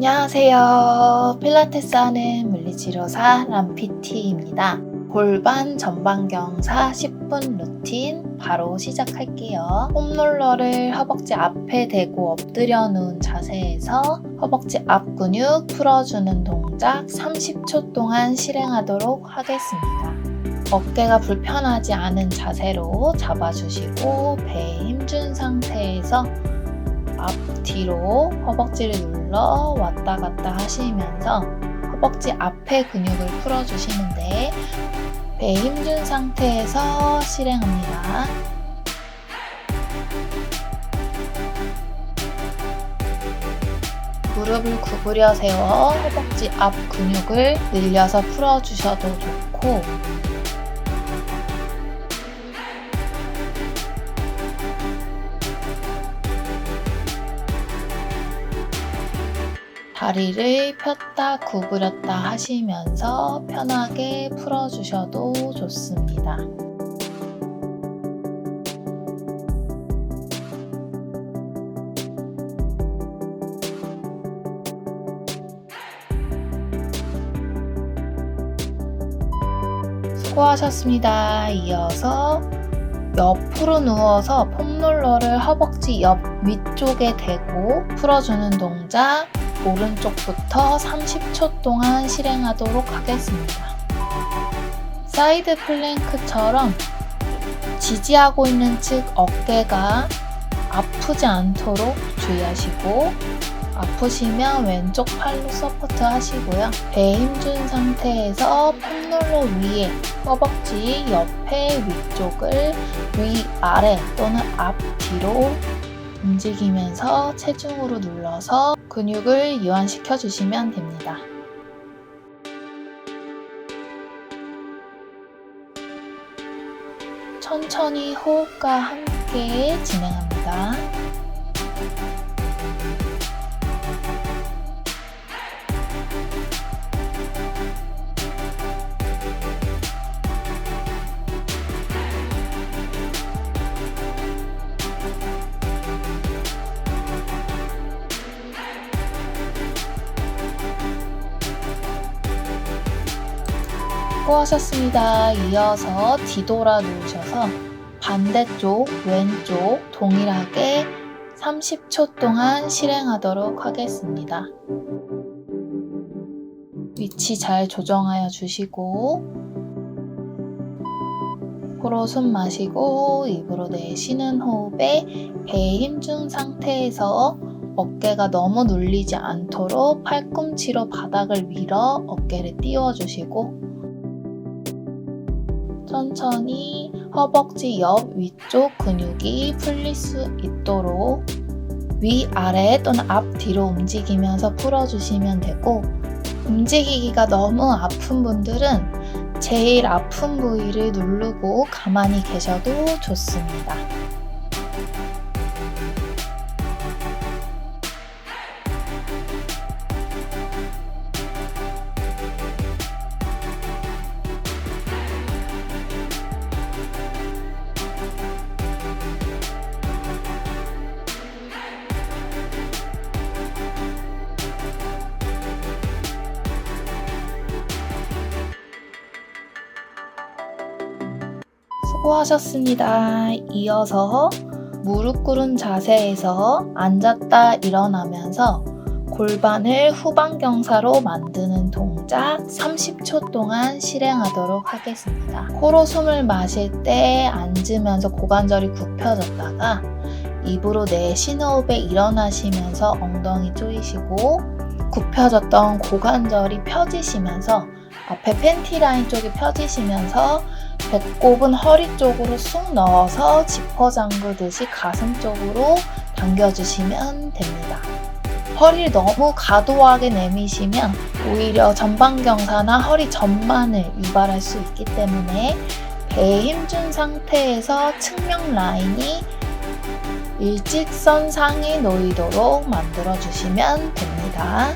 안녕하세요. 필라테스 하는 물리치료사 람피티입니다. 골반 전방경사 10분 루틴 바로 시작할게요. 홈롤러를 허벅지 앞에 대고 엎드려 놓은 자세에서 허벅지 앞 근육 풀어주는 동작 30초 동안 실행하도록 하겠습니다. 어깨가 불편하지 않은 자세로 잡아주시고 배에 힘 준 상태에서 앞뒤로 허벅지를 눌러 왔다 갔다 하시면서 허벅지 앞에 근육을 풀어주시는데 배에 힘준 상태에서 실행합니다. 무릎을 구부려 세워 허벅지 앞 근육을 늘려서 풀어주셔도 좋고 다리를 폈다 구부렸다 하시면서 편하게 풀어주셔도 좋습니다. 수고하셨습니다. 이어서 옆으로 누워서 폼롤러를 허벅지 옆 위쪽에 대고 풀어주는 동작 오른쪽부터 30초 동안 실행하도록 하겠습니다. 사이드 플랭크처럼 지지하고 있는 측 어깨가 아프지 않도록 주의하시고 아프시면 왼쪽 팔로 서포트 하시고요. 배에 힘준 상태에서 폼롤러 위에 허벅지 옆에 위쪽을 위 아래 또는 앞뒤로 움직이면서 체중으로 눌러서 근육을 이완시켜 주시면 됩니다. 천천히 호흡과 함께 진행합니다. 수고하셨습니다. 이어서 뒤돌아 누우셔서 반대쪽, 왼쪽 동일하게 30초 동안 실행하도록 하겠습니다. 위치 잘 조정하여 주시고 코로 숨 마시고 입으로 내쉬는 호흡에 배에 힘준 상태에서 어깨가 너무 눌리지 않도록 팔꿈치로 바닥을 밀어 어깨를 띄워주시고 천천히 허벅지 옆 위쪽 근육이 풀릴 수 있도록 위아래 또는 앞뒤로 움직이면서 풀어주시면 되고 움직이기가 너무 아픈 분들은 제일 아픈 부위를 누르고 가만히 계셔도 좋습니다. 수고하셨습니다. 이어서 무릎 꿇은 자세에서 앉았다 일어나면서 골반을 후방경사로 만드는 동작 30초 동안 실행하도록 하겠습니다. 코로 숨을 마실 때 앉으면서 고관절이 굽혀졌다가 입으로 내쉬는 호흡에 일어나시면서 엉덩이 조이시고 굽혀졌던 고관절이 펴지시면서 앞에 팬티 라인 쪽이 펴지시면서 배꼽은 허리 쪽으로 쑥 넣어서 지퍼 잠그듯이 가슴 쪽으로 당겨주시면 됩니다. 허리를 너무 과도하게 내미시면 오히려 전방경사나 허리 전만을 유발할 수 있기 때문에 배에 힘준 상태에서 측면 라인이 일직선상에 놓이도록 만들어 주시면 됩니다.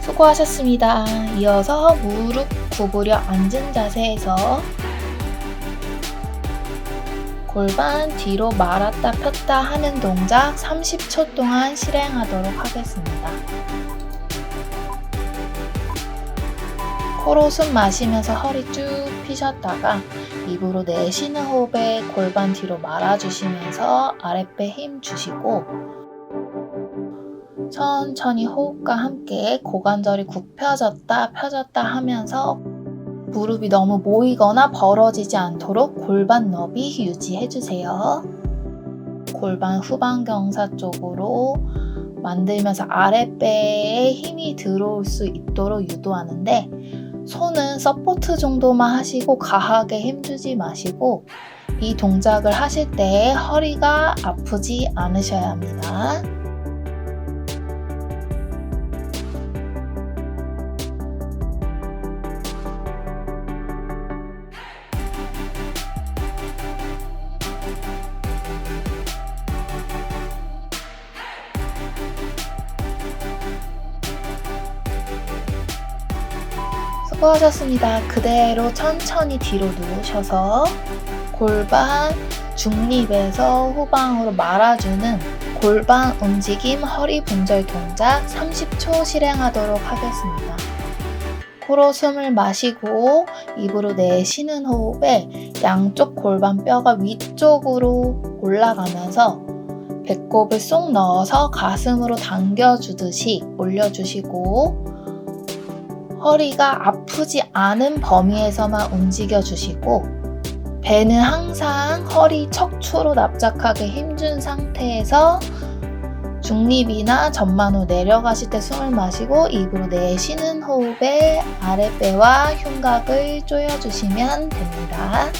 수고하셨습니다. 이어서 무릎 구부려 앉은 자세에서 골반 뒤로 말았다 폈다 하는 동작 30초 동안 실행하도록 하겠습니다. 코로 숨 마시면서 허리 쭉 펴셨다가 입으로 내쉬는 호흡에 골반 뒤로 말아주시면서 아랫배 힘 주시고 천천히 호흡과 함께 고관절이 굽혀졌다 펴졌다 하면서 무릎이 너무 모이거나 벌어지지 않도록 골반 너비 유지해주세요. 골반 후방경사 쪽으로 만들면서 아랫배에 힘이 들어올 수 있도록 유도하는데 손은 서포트 정도만 하시고 과하게 힘주지 마시고 이 동작을 하실 때 허리가 아프지 않으셔야 합니다. 수고하셨습니다. 그대로 천천히 뒤로 누우셔서 골반 중립에서 후방으로 말아주는 골반 움직임 허리 분절 동작 30초 실행하도록 하겠습니다. 코로 숨을 마시고 입으로 내쉬는 호흡에 양쪽 골반 뼈가 위쪽으로 올라가면서 배꼽을 쏙 넣어서 가슴으로 당겨주듯이 올려주시고 허리가 아프지 않은 범위에서만 움직여 주시고 배는 항상 허리 척추로 납작하게 힘준 상태에서 중립이나 전만후 내려가실 때 숨을 마시고 입으로 내쉬는 호흡에 아랫배와 흉곽을 조여주시면 됩니다.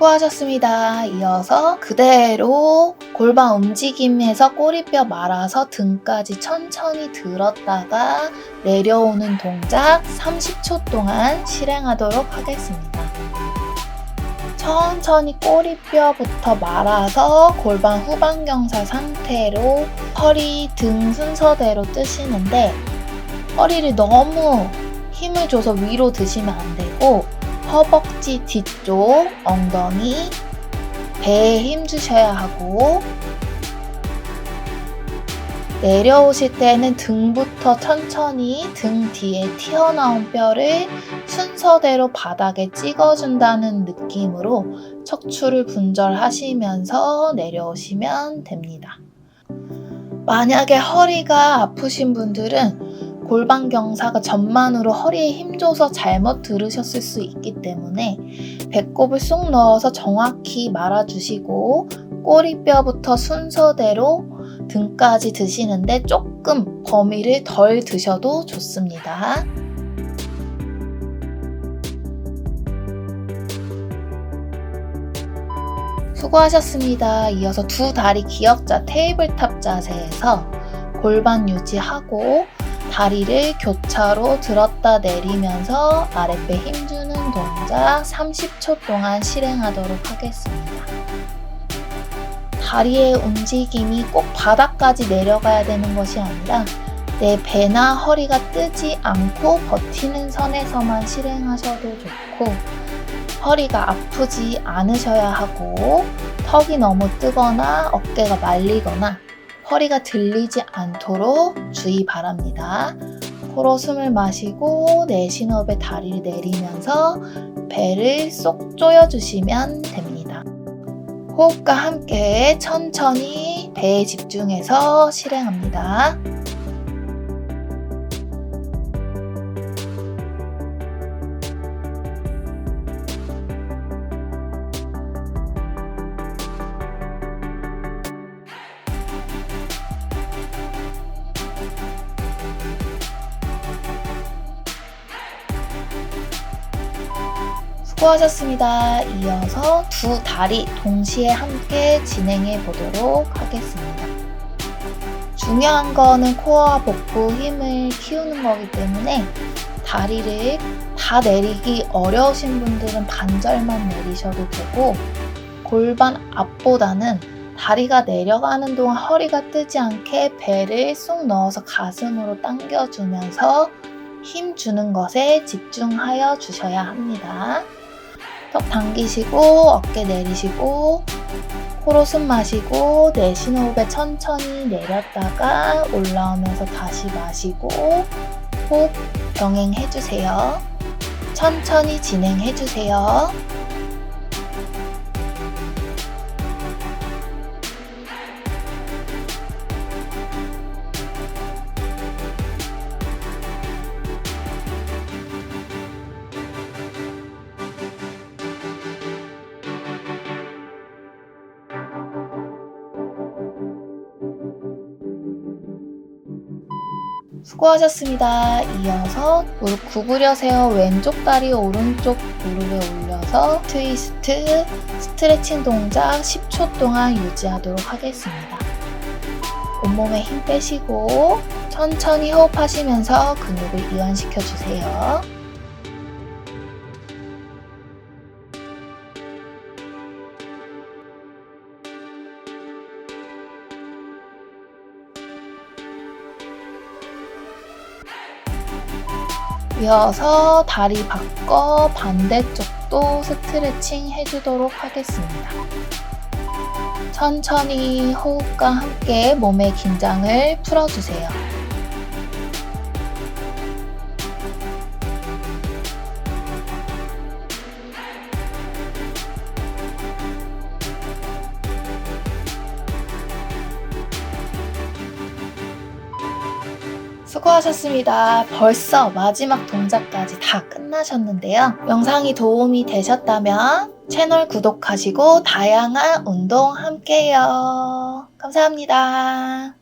수고하셨습니다. 이어서 그대로 골반 움직임에서 꼬리뼈 말아서 등까지 천천히 들었다가 내려오는 동작 30초 동안 실행하도록 하겠습니다. 천천히 꼬리뼈부터 말아서 골반 후방경사 상태로 허리 등 순서대로 뜨시는데 허리를 너무 힘을 줘서 위로 드시면 안 되고 허벅지 뒤쪽, 엉덩이, 배에 힘 주셔야 하고 내려오실 때는 등부터 천천히 등 뒤에 튀어나온 뼈를 순서대로 바닥에 찍어준다는 느낌으로 척추를 분절하시면서 내려오시면 됩니다. 만약에 허리가 아프신 분들은 골반 경사가 전만으로 허리에 힘줘서 잘못 들으셨을 수 있기 때문에 배꼽을 쏙 넣어서 정확히 말아주시고 꼬리뼈부터 순서대로 등까지 드시는데 조금 범위를 덜 드셔도 좋습니다. 수고하셨습니다. 이어서 두 다리 기역자 테이블탑 자세에서 골반 유지하고 다리를 교차로 들었다 내리면서 아랫배 힘주는 동작 30초 동안 실행하도록 하겠습니다. 다리의 움직임이 꼭 바닥까지 내려가야 되는 것이 아니라 내 배나 허리가 뜨지 않고 버티는 선에서만 실행하셔도 좋고 허리가 아프지 않으셔야 하고 턱이 너무 뜨거나 어깨가 말리거나 허리가 들리지 않도록 주의 바랍니다. 코로 숨을 마시고 내쉬는 호흡에 다리를 내리면서 배를 쏙 조여주시면 됩니다. 호흡과 함께 천천히 배에 집중해서 실행합니다. 수고하셨습니다. 이어서 두 다리 동시에 함께 진행해 보도록 하겠습니다. 중요한 거는 코어와 복부 힘을 키우는 거기 때문에 다리를 다 내리기 어려우신 분들은 반절만 내리셔도 되고 골반 앞보다는 다리가 내려가는 동안 허리가 뜨지 않게 배를 쏙 넣어서 가슴으로 당겨주면서 힘 주는 것에 집중하여 주셔야 합니다. 턱 당기시고 어깨 내리시고 코로 숨 마시고 내쉬는 호흡에 천천히 내렸다가 올라오면서 다시 마시고 호흡 병행해 주세요. 천천히 진행해 주세요. 수고하셨습니다. 이어서 무릎 구부려 세워 왼쪽 다리 오른쪽 무릎에 올려서 트위스트 스트레칭 동작 10초 동안 유지하도록 하겠습니다. 온몸에 힘 빼시고 천천히 호흡하시면서 근육을 이완시켜 주세요. 이어서 다리 바꿔 반대쪽도 스트레칭 해주도록 하겠습니다. 천천히 호흡과 함께 몸의 긴장을 풀어주세요. 수고하셨습니다. 벌써 마지막 동작까지 다 끝나셨는데요. 영상이 도움이 되셨다면 채널 구독하시고 다양한 운동 함께해요. 감사합니다.